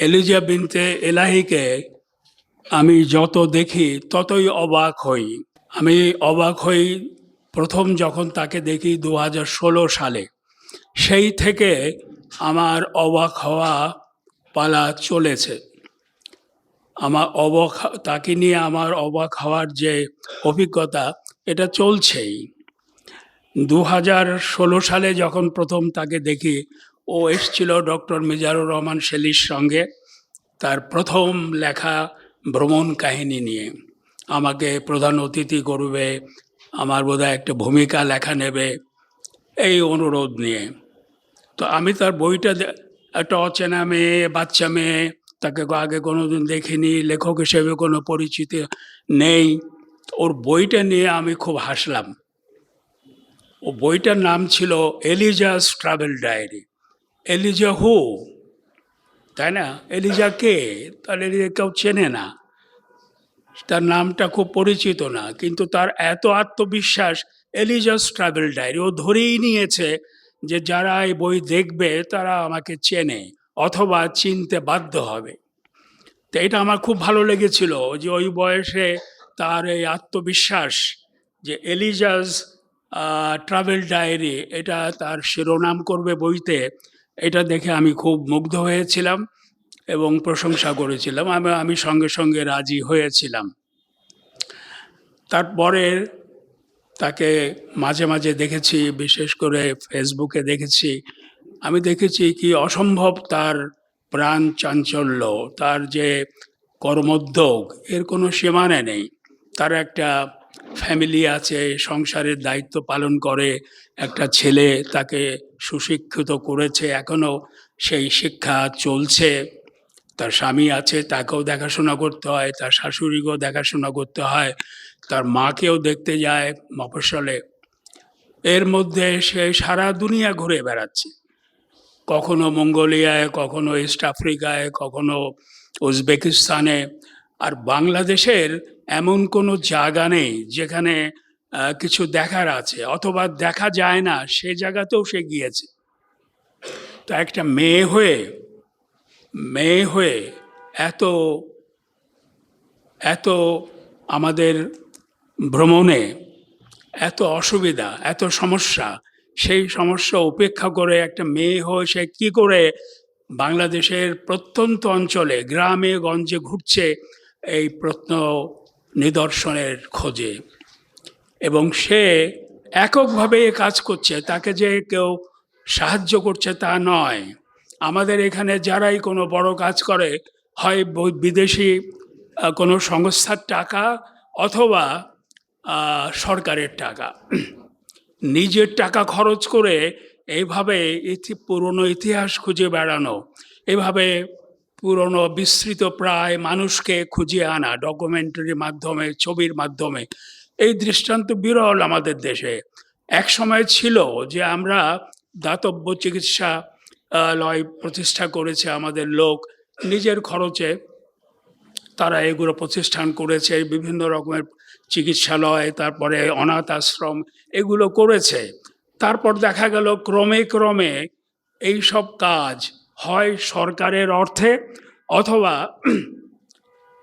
Eliza বিনতে এলাহিকে আমি যত দেখি, ততই অবাক হই। আমি অবাক হই প্রথম যখন তাকে দেখি দু হাজার ষোলো সালে। সেই থেকে আমার অবাক হওয়া পালা চলেছে। আমার অবাক, তাকে নিয়ে আমার অবাক হওয়ার যে অভিজ্ঞতা, এটা চলছেই। দু হাজার ষোলো সালে যখন প্রথম তাকে দেখি ও এসছিল ডক্টর মিজানুর রহমান শেলির সঙ্গে তার প্রথম লেখা ভ্রমণ কাহিনী নিয়ে। আমাকে প্রধান অতিথি করবে, আমার বোধহয় একটা ভূমিকা লেখা নেবে এই অনুরোধ নিয়ে। তো আমি তার বইটা একটা অচেনা মেয়ে, বাচ্চা মেয়ে, তাকে আগে কোনোদিন দেখিনি, লেখক হিসেবে কোনো পরিচিতি নেই। ওর বইটা নিয়ে আমি খুব হাসলাম। ও বইটার নাম ছিল Eliza's travel diary. Eliza who তাই না এলিজা কে তাহলে এলিজা কেউ চেনে না তার নামটা খুব পরিচিত না কিন্তু তার এত আত্মবিশ্বাস এলিজাস ট্রাভেল ডায়েরি ও ধরেই নিয়েছে যে যারা এই বই দেখবে তারা আমাকে চেনে অথবা চিনতে বাধ্য হবে। তো এটা আমার খুব ভালো লেগেছিল, যে ওই বয়সে তার এই আত্মবিশ্বাস যে এলিজাস ট্রাভেল ডায়েরি এটা তার শিরোনাম করবে বইতে। এটা দেখে আমি খুব মুগ্ধ হয়েছিলাম এবং প্রশংসা করেছিলাম। আমি আমি সঙ্গে সঙ্গে রাজি হয়েছিলাম। তারপরে তাকে মাঝে মাঝে দেখেছি, বিশেষ করে ফেসবুকে দেখেছি। আমি দেখেছি কি অসম্ভব তার প্রাণ চাঞ্চল্য, তার যে কর্মোদ্যোগ, এর কোনো সীমানা নেই। তার একটা ফ্যামিলি আছে, সংসারের দায়িত্ব পালন করে, একটা ছেলে তাকে সুশিক্ষিত করেছে এখনও সেই শিক্ষা চলছে। তার স্বামী আছে, তাকেও দেখাশোনা করতে হয়, তার শাশুড়িকেও দেখাশোনা করতে হয়, তার মাকেও দেখতে যায় মফস্বলে। এর মধ্যে সে সারা দুনিয়া ঘুরে বেড়াচ্ছে। কখনো মঙ্গোলিয়ায়, কখনো ইস্ট আফ্রিকায়, কখনো উজবেকিস্তানে। আর বাংলাদেশের এমন কোনো জায়গা নেই যেখানে কিছু দেখার আছে, অথবা দেখা যায় না, সে জায়গাতেও সে গিয়েছে। তো একটা মেয়ে হয়ে মেয়ে হয়ে এত এত আমাদের ভ্রমণে এত অসুবিধা, এত সমস্যা, সেই সমস্যা উপেক্ষা করে একটা মেয়ে হয়ে সে কী করে বাংলাদেশের প্রত্যন্ত অঞ্চলে, গ্রামে, গঞ্জে ঘুরছে এই প্রত্ন নিদর্শনের খোঁজে। এবং সে এককভাবে এ কাজ করছে, তাকে যে কেউ সাহায্য করছে তা নয়। আমাদের এখানে যারাই কোনো বড় কাজ করে, হয় বিদেশি কোনো সংস্থার টাকা অথবা সরকারের টাকা। নিজের টাকা খরচ করে এইভাবে ইতি, পুরনো ইতিহাস খুঁজে বেড়ানো, এভাবে পুরনো বিস্তৃত প্রায় মানুষকে খুঁজে আনা, ডকুমেন্টারির মাধ্যমে, ছবির মাধ্যমে এই দৃষ্টান্ত বিরল আমাদের দেশে। এক সময় ছিল যে আমরা দাতব্য চিকিৎসা লয় প্রতিষ্ঠা করেছে আমাদের লোক। নিজের খরচে তারা এগুলো প্রতিষ্ঠান করেছে, বিভিন্ন রকমের চিকিৎসালয়, তারপরে অনাথ আশ্রম এগুলো করেছে। তারপর দেখা গেল ক্রমে ক্রমে এই সব কাজ হয় সরকারের অর্থে অথবা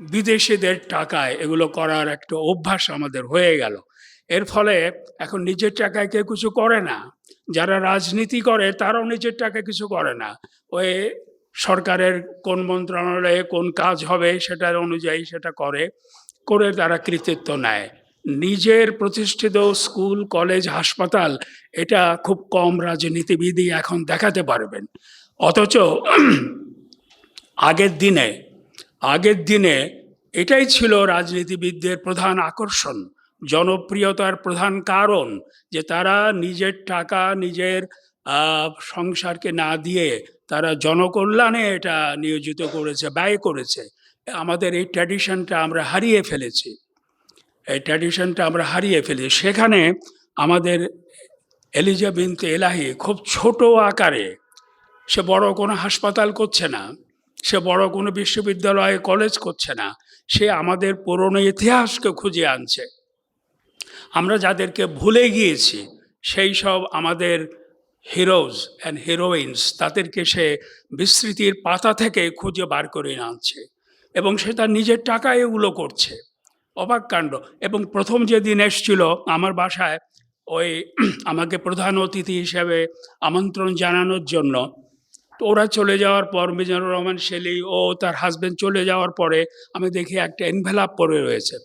বিদেশিদের টাকায় এগুলো করার একটা অভ্যাস আমাদের হয়ে গেল। এর ফলে এখন নিজের টাকায় কেউ কিছু করে না। যারা রাজনীতি করে তারাও নিজের টাকায় কিছু করে না। ওই সরকারের কোন মন্ত্রণালয়ে কোন কাজ হবে সেটার অনুযায়ী সেটা করে করে তারা কৃতিত্ব নেয়। নিজের প্রতিষ্ঠিত স্কুল, কলেজ, হাসপাতাল, এটা খুব কম রাজনীতিবিদই এখন দেখাতে পারবেন। অথচ আগের দিনে আগের দিনে এটাই ছিল রাজনীতিবিদদের প্রধান আকর্ষণ, জনপ্রিয়তার প্রধান কারণ যে তারা নিজের টাকা, নিজের সংসারকে না দিয়ে তারা জনকল্যাণে এটা নিয়োজিত করেছে, ব্যয় করেছে। আমাদের এই ট্র্যাডিশনটা আমরা হারিয়ে ফেলেছি। এই ট্র্যাডিশনটা আমরা হারিয়ে ফেলি সেখানে আমাদের এলিজা বিনতে এলাহি খুব ছোট আকারে, সে বড় কোনো হাসপাতাল করছে না। সে বড় কোনো বিশ্ববিদ্যালয়ে কলেজ করছে না, সে আমাদের পুরনো ইতিহাসকে খুঁজে আনছে। আমরা যাদেরকে ভুলে গিয়েছি, সেই সব আমাদের হিরোজ অ্যান্ড হিরোইনস তাদেরকে সে বিস্মৃতির পাতা থেকে খুঁজে বার করে আনছে এবং সে তার নিজের টাকায় এগুলো করছে। অবাক কাণ্ড। এবং প্রথম যেদিন এসছিল আমার বাসায়, ওই আমাকে প্রধান অতিথি হিসেবে আমন্ত্রণ জানানোর জন্য তো ওরা চলে যাওয়ার পর মিজানুর রহমান শেলি ও তার হাজবেন্ড চলে যাওয়ার পরে আমি দেখি একটা এনভেলাপ পরে রয়েছে।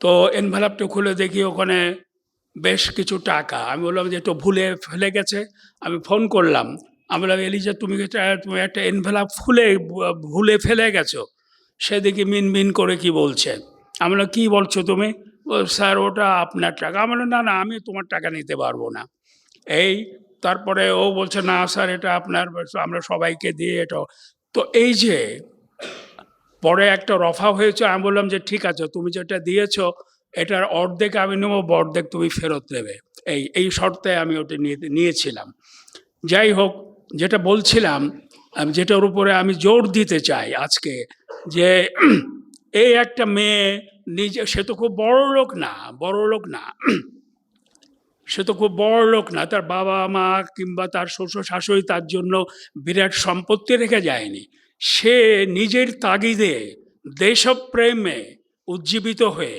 তো এনভেলাপটা খুলে দেখি ওখানে বেশ কিছু টাকা। আমি বললাম যে একটু ভুলে ফেলে গেছে। আমি ফোন করলাম। আমি বললাম, এলিজা, তুমি তুমি একটা এনভেলাপ ফুলে ভুলে ফেলে গেছো? সে দেখি মিন মিন করে কি বলছে। আমি বললাম, কী বলছো তুমি? স্যার, ওটা আপনার টাকা। আমি না না, আমি তোমার টাকা নিতে পারব না। এই তারপরে ও বলছে, না স্যার, এটা আপনার আমরা সবাইকে দিয়ে এটা তো এই যে পরে একটা রফা হয়েছে, আমি বললাম যে, ঠিক আছে, তুমি যেটা দিয়েছ, এটার অর্ধেক আমি নেব, অর্ধেক তুমি ফেরত দেবে। এই এই শর্তে আমি ওটা নিয়ে, নিয়েছিলাম। যাই হোক, যেটা বলছিলাম, আমি যেটার উপরে আমি জোর দিতে চাই আজকে, যে এই একটা মেয়ে নিজে, সে তো খুব বড় লোক না বড় লোক না। সে তো খুব বড় লোক না, তার বাবা মা কিংবা তার শ্বশুর শাশুড়ি তার জন্য বিরাট সম্পত্তি রেখে যায়নি। সে নিজের তাগিদে দেশপ্রেমে উজ্জীবিত হয়ে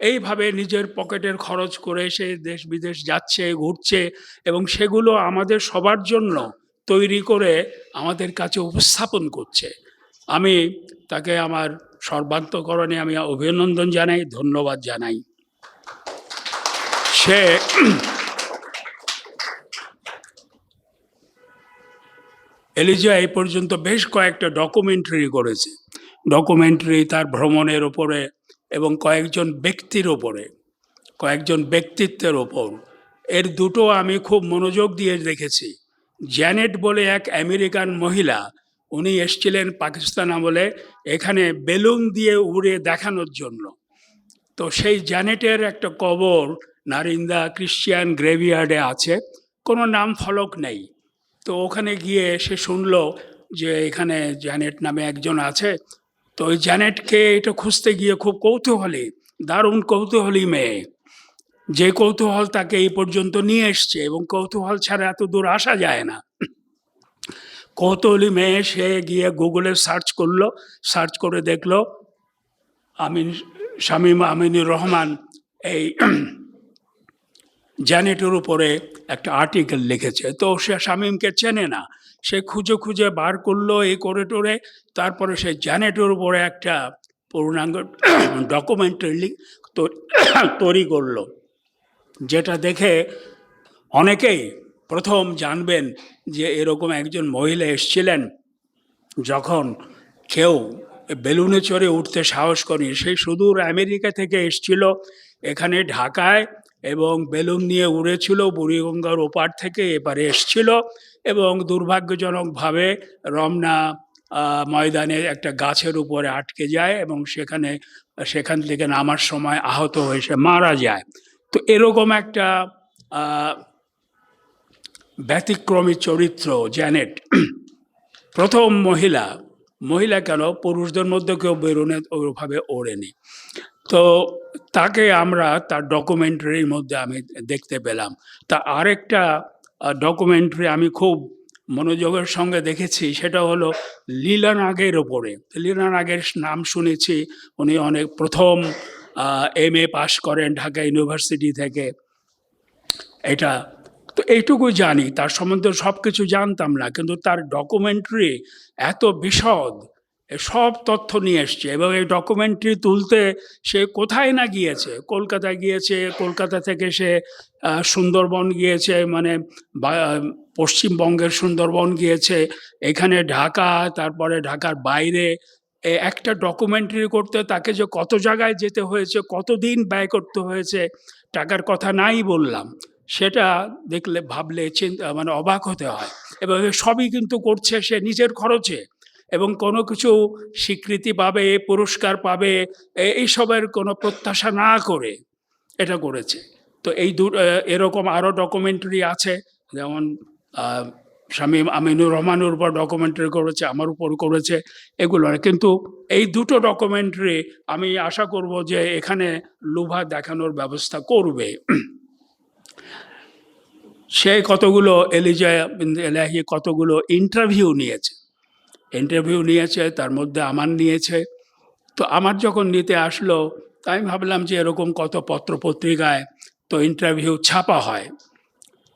এইভাবে নিজের পকেটের খরচ করে সে দেশ বিদেশ যাচ্ছে, ঘুরছে এবং সেগুলো আমাদের সবার জন্য তৈরি করে আমাদের কাছে উপস্থাপন করছে। আমি তাকে আমার সর্বান্তকরণে আমি অভিনন্দন জানাই, ধন্যবাদ জানাই। সে এলিজা এই পর্যন্ত বেশ কয়েকটা ডকুমেন্টারি করেছে। ডকুমেন্টারি তার ভ্রমণের ওপরে এবং কয়েকজন ব্যক্তির ওপরে, কয়েকজন ব্যক্তিত্বের ওপর। এর দুটো আমি খুব মনোযোগ দিয়ে দেখেছি। জ্যানেট বলে এক আমেরিকান মহিলা, উনি এসছিলেন পাকিস্তান আমলে এখানে বেলুন দিয়ে উড়ে দেখানোর জন্য। তো সেই জ্যানেটের একটা কবর নারিন্দা ক্রিশ্চিয়ান গ্রেভিয়ার্ডে আছে, কোনো নাম ফলক নেই। তো ওখানে গিয়ে সে শুনলো যে এখানে জ্যানেট নামে একজন আছে। তো ওই জ্যানেটকে এটা খুঁজতে গিয়ে খুব কৌতূহলী, দারুণ কৌতূহলী মেয়ে। যে কৌতূহল তাকে এই পর্যন্ত নিয়ে এসছে এবং কৌতূহল ছাড়া এত দূর আসা যায় না। কৌতূহলী মেয়ে সে গিয়ে গুগলে সার্চ করল, সার্চ করে দেখল, আমিন, শামীম আমিনুর রহমান এই জ্যানেটের উপরে একটা আর্টিকেল লিখেছে। তো সে শামীমকে চেনে না। সে খুঁজে খুঁজে বার করল এই করে টোরে তারপরে সে জ্যানেটের উপরে একটা পূর্ণাঙ্গ ডকুমেন্টারি তৈরি করল। যেটা দেখে অনেকেই প্রথম জানবেন যে এরকম একজন মহিলা এসছিলেন যখন কেউ বেলুনে চড়ে উঠতে সাহস করেনি। সেই সুদূর আমেরিকা থেকে এসছিল। এখানে ঢাকায় এবং বেলুন নিয়ে উড়েছিল বুড়িগঙ্গার ওপার থেকে এপারে এসছিল এবং দুর্ভাগ্যজনকভাবে রমনা ময়দানে একটা গাছের উপরে আটকে যায় এবং সেখানে, সেখান থেকে নামার সময় আহত হয়ে সে মারা যায়। তো এরকম একটা ব্যতিক্রমী চরিত্র জ্যানেট। প্রথম মহিলা মহিলা কেন? পুরুষদের মধ্যে কেউ বেরোনে ওইভাবে ওড়েনি। তো তাকে আমরা তার ডকুমেন্টারির মধ্যে আমি দেখতে পেলাম। তা আরেকটা ডকুমেন্টারি আমি খুব মনোযোগের সঙ্গে দেখেছি, সেটা হলো লীলা নাগের ওপরে লীলা নাগের নাম শুনেছি, উনি অনেক প্রথম এম এ পাশ করেন ঢাকা ইউনিভার্সিটি থেকে। এটা, তো এইটুকু জানি, তার সম্বন্ধে সব কিছু জানতাম না, কিন্তু তার ডকুমেন্টারি এত বিশদ সব তথ্য নিয়ে এসছে এবং এই ডকুমেন্টারি তুলতে সে কোথায় না গিয়েছে? কলকাতায় গিয়েছে, কলকাতা থেকে সে সুন্দরবন গিয়েছে মানে পশ্চিমবঙ্গের সুন্দরবন গিয়েছে, এখানে ঢাকা, তারপরে ঢাকার বাইরে। একটা ডকুমেন্টারি করতে তাকে যে কত জায়গায় যেতে হয়েছে কত দিন ব্যয় করতে হয়েছে, টাকার কথা নাই বললাম। সেটা দেখলে, ভাবলে, চিন্তা মানে অবাক হতে হয়। এবং সবই কিন্তু করছে সে নিজের খরচে। এবং কোনো কিছু স্বীকৃতি পাবে, পুরস্কার পাবে এইসবের কোনো প্রত্যাশা না করে এটা করেছে। তো এই দু এরকম আরও ডকুমেন্টারি আছে, যেমন স্বামী আমিনুর রহমানের উপর ডকুমেন্টারি করেছে, আমার উপর করেছে, এগুলো। কিন্তু এই দুটো ডকুমেন্টারি আমি আশা করব যে এখানে লুভা দেখানোর ব্যবস্থা করবে। সে কতগুলো এলিজা এলাহি কতগুলো ইন্টারভিউ নিয়েছে। ইন্টারভিউ নিয়েছে, তার মধ্যে আমার নিয়েছে। তো আমার যখন নিতে আসলো, আমি ভাবলাম যে এরকম কত পত্র পত্রিকায় তো ইন্টারভিউ ছাপা হয়।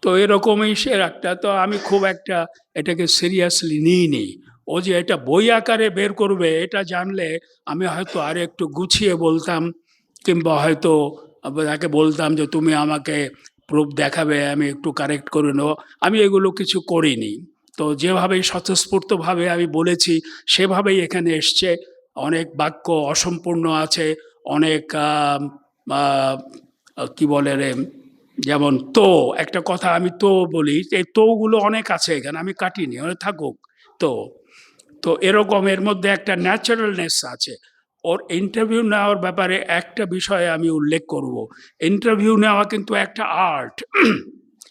তো এরকমই সে একটা, তো আমি খুব একটা এটাকে সিরিয়াসলি নিইনি। ও যে এটা বই আকারে বের করবে, এটা জানলে আমি হয়তো আর একটু গুছিয়ে বলতাম, কিংবা হয়তো তাকে বলতাম যে, তুমি আমাকে প্রুফ দেখাবে, আমি একটু কারেক্ট করে নেব। আমি এগুলো কিছু করিনি। তো যেভাবে স্বতঃস্ফূর্তভাবে আমি বলেছি, সেভাবেই এখানে এসছে। অনেক বাক্য অসম্পূর্ণ আছে, অনেক কি বলে রে, যেমন তো, একটা কথা আমি তো বলি, এই তোগুলো অনেক আছে এখানে, আমি কাটিনি, ওরা থাকুক, তো তো এরকম এর মধ্যে একটা ন্যাচারালনেস আছে। ওর ইন্টারভিউ নেওয়ার ব্যাপারে একটা বিষয়ে আমি উল্লেখ করব। ইন্টারভিউ নেওয়া কিন্তু একটা আর্ট।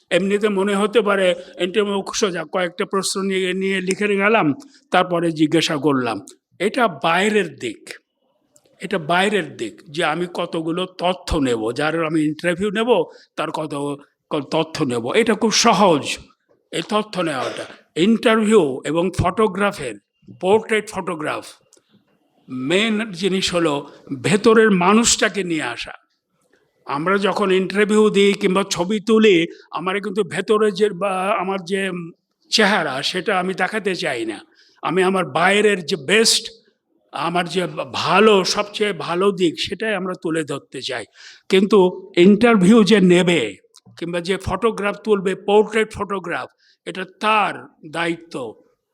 এমনিতে মনে হতে পারে ইন্টারভিউ সোজা কয়েকটা প্রশ্ন নিয়ে নিয়ে লিখে গেলাম, তারপরে জিজ্ঞাসা করলাম। এটা বাইরের দিক। এটা বাইরের দিক যে আমি কতগুলো তথ্য নেব, যার আমি ইন্টারভিউ নেব, তার কত তথ্য নেব। এটা খুব সহজ। এই তথ্য নেওয়াটা। ইন্টারভিউ এবং ফটোগ্রাফের পোর্ট্রেট ফটোগ্রাফ মেন জিনিস হলো ভেতরের মানুষটাকে নিয়ে আসা। আমরা যখন ইন্টারভিউ দিই কিংবা ছবি তুলি, আমার কিন্তু ভেতরে যে আমার যে চেহারা, সেটা আমি দেখাতে চাই না। আমি আমার বাইরের যে বেস্ট আমার যে ভালো, সবচেয়ে ভালো দিক, সেটাই আমরা তুলে ধরতে চাই। কিন্তু ইন্টারভিউ যে নেবে, কিংবা যে ফটোগ্রাফ তুলবে পোর্ট্রেট ফটোগ্রাফ এটা তার দায়িত্ব।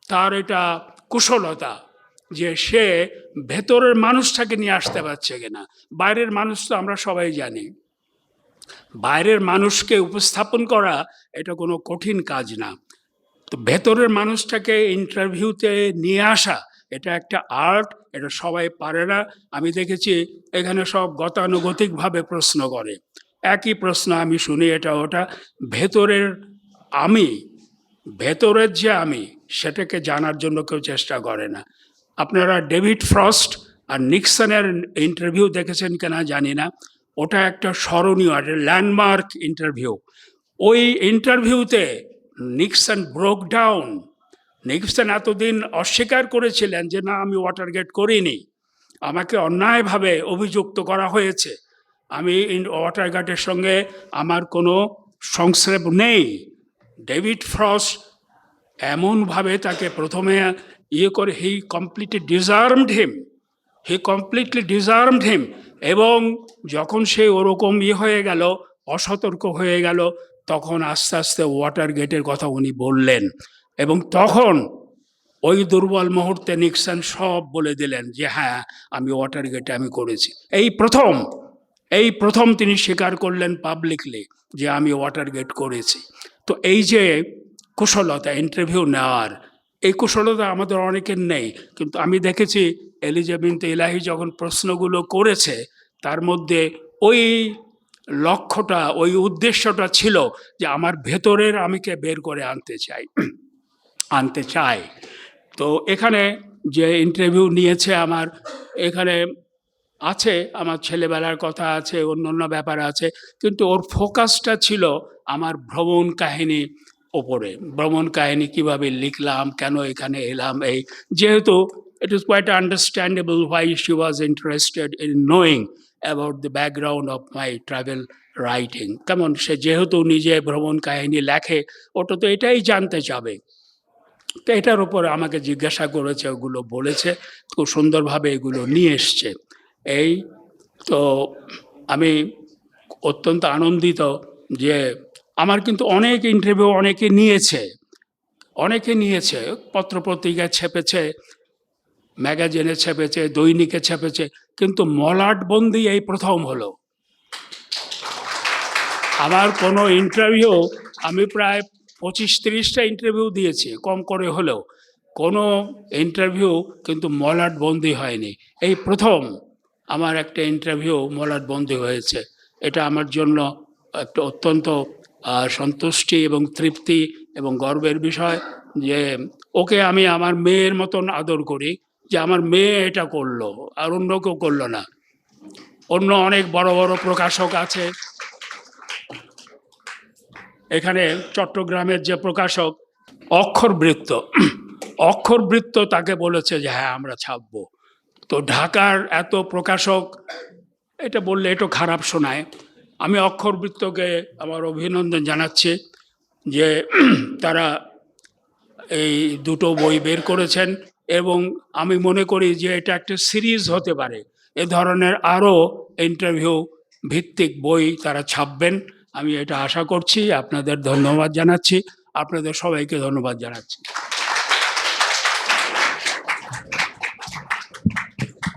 তার এটা কুশলতা যে সে ভেতরের মানুষটাকে নিয়ে আসতে পারছে কিনা। বাইরের মানুষ তো আমরা সবাই জানি। বাইরের মানুষকে উপস্থাপন করা এটা কোনো কঠিন কাজ না। তো ভেতরের মানুষটাকে ইন্টারভিউতে নিয়ে আসা, এটা একটা আর্ট, এটা সবাই পারে না। আমি দেখেছি এখানে সব গতানুগতিকভাবে প্রশ্ন করে। একই প্রশ্ন আমি শুনি, এটা ওটা। ভেতরের আমি, ভেতরের যে আমি, সেটাকে জানার জন্য কেউ চেষ্টা করে না। আপনারা ডেভিড ফ্রস্ট আর নিক্সনের ইন্টারভিউ দেখেছেন কিনা জানি না। ওটা একটা স্মরণীয়, একটা ল্যান্ডমার্ক ইন্টারভিউ ওই ইন্টারভিউতে নিক্সন ব্রোক ডাউন নিক্সন এতদিন অস্বীকার করেছিলেন যে, না, আমি ওয়াটার গেট করিনি। আমাকে অন্যায়ভাবে অভিযুক্ত করা হয়েছে। আমি ওয়াটার গেটের সঙ্গে আমার কোনো সংস্রেপ নেই। ডেভিড ফ্রস এমনভাবে তাকে প্রথমে ইয়ে করে হি কমপ্লিটলি ডিজার্মড হিম হি কমপ্লিটলি ডিজার্মড হিম এবং যখন সে ওরকম ইয়ে হয়ে গেল, অসতর্ক হয়ে গেল, তখন আস্তে আস্তে ওয়াটার গেটের কথা উনি বললেন। এবং তখন ওই দুর্বল মুহূর্তে নিক্সন সব বলে দিলেন যে হ্যাঁ আমি ওয়াটার গেটে আমি করেছি। এই প্রথম এই প্রথম তিনি স্বীকার করলেন পাবলিকলি যে, আমি ওয়াটার গেট করেছি। তো এই যে কুশলতা ইন্টারভিউ নেওয়ার, এই কুশলতা আমাদের অনেকের নেই। কিন্তু আমি দেখেছি এলিজাবেথ ইলাহি যখন প্রশ্নগুলো করেছে, তার মধ্যে ওই লক্ষ্যটা, ওই উদ্দেশ্যটা ছিল যে আমার ভেতরের আমিকে বের করে আনতে চাই আনতে চাই। তো এখানে যে ইন্টারভিউ নিয়েছে আমার, এখানে আছে, আমার ছেলেবেলার কথা আছে অন্য অন্য ব্যাপার আছে, কিন্তু ওর ফোকাসটা ছিল আমার ভ্রমণ কাহিনী ওপরে। ভ্রমণ কাহিনী কীভাবে লিখলাম, কেন এখানে এলাম, এই যেহেতু it is quite understandable why she was interested in knowing about the background of my travel writing কেমন সে যেহেতু নিজে ভ্রমণ কাহিনী লেখে ওটা তো এটাই জানতে চাবে। তো এটার উপর আমাকে জিজ্ঞাসা করেছে, ওগুলো বলেছে খুব সুন্দরভাবে এগুলো নিয়ে এসছে। এই তো আমি অত্যন্ত আনন্দিত যে আমার কিন্তু অনেক ইন্টারভিউ অনেকে নিয়েছে অনেকে নিয়েছে, পত্রপত্রিকায় ছেপেছে ম্যাগাজিনে ছেপেছে, দৈনিকে ছেপেছে, কিন্তু মলাটবন্দি এই প্রথম হলো। আমার কোনো ইন্টারভিউ আমি প্রায় পঁচিশ তিরিশটা ইন্টারভিউ দিয়েছি, কম করে হলেও। কোনো ইন্টারভিউ কিন্তু মলাট বন্দি হয়নি। এই প্রথম আমার একটা ইন্টারভিউ মলাট বন্দি হয়েছে। এটা আমার জন্য একটা অত্যন্ত সন্তুষ্টি এবং তৃপ্তি এবং গর্বের বিষয় যে, ওকে আমি আমার মেয়ের মতন আদর করি। যে আমার মেয়ে এটা করল আর অন্য কেউ করল না। অন্য অনেক বড় বড় প্রকাশক আছে। এখানে চট্টগ্রামের যে প্রকাশক অক্ষরবৃত্ত অক্ষরবৃত্ত তাকে বলেছে যে হ্যাঁ আমরা ছাপবো। তো ঢাকার এত প্রকাশক, এটা বললে একটু খারাপ শোনায়। আমি অক্ষরবৃত্তকে আমার অভিনন্দন জানাচ্ছি যে তারা এই দুটো বই বের করেছেন। এবং আমি মনে করি যে এটা একটা সিরিজ হতে পারে। এ ধরনের আরও ইন্টারভিউ ভিত্তিক বই তারা ছাপবেন। আমি এটা আশা করছি, আপনাদের ধন্যবাদ জানাচ্ছি। আপনাদের সবাইকে ধন্যবাদ জানাচ্ছি।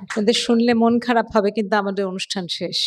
আপনাদের শুনলে মন খারাপ হবে, কিন্তু আমাদের অনুষ্ঠান শেষ।